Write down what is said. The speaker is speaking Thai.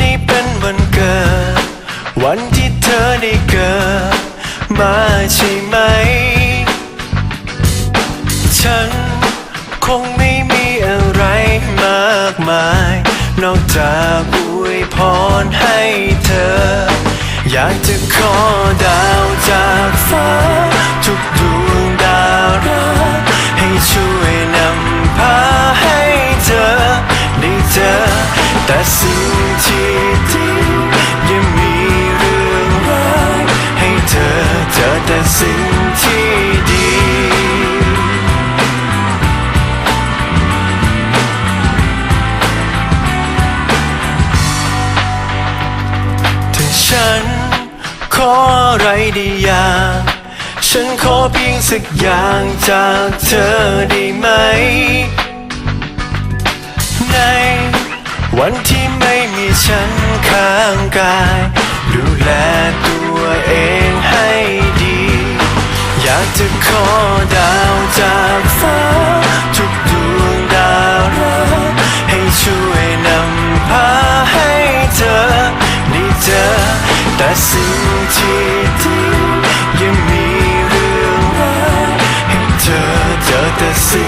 นี้เป็นวันเกิด วันที่เธอได้เกิด มาใช่ไหม ฉันคงไม่มีอะไรมากมาย นอกจากอวยพรให้เธอ อยากจะขอดาวจากฟ้า แต่สิ่งที่ดียังมีเรื่องร้ายให้เธอเจอแต่สิ่งที่ดีถ้าฉันขออะไรดีอย่าง ฉันขอเพียงสักอย่างจากเธอได้ ฉันข้างกาย ดูแลตัวเองให้ดี อยากจะขอดาวจากฟ้า ทุกดวงดาวรักให้ช่วยนำพาให้เธอได้เจอแต่สิ่งที่ดียังมีเรื่องรายให้เธอเจอแต่สิ่ง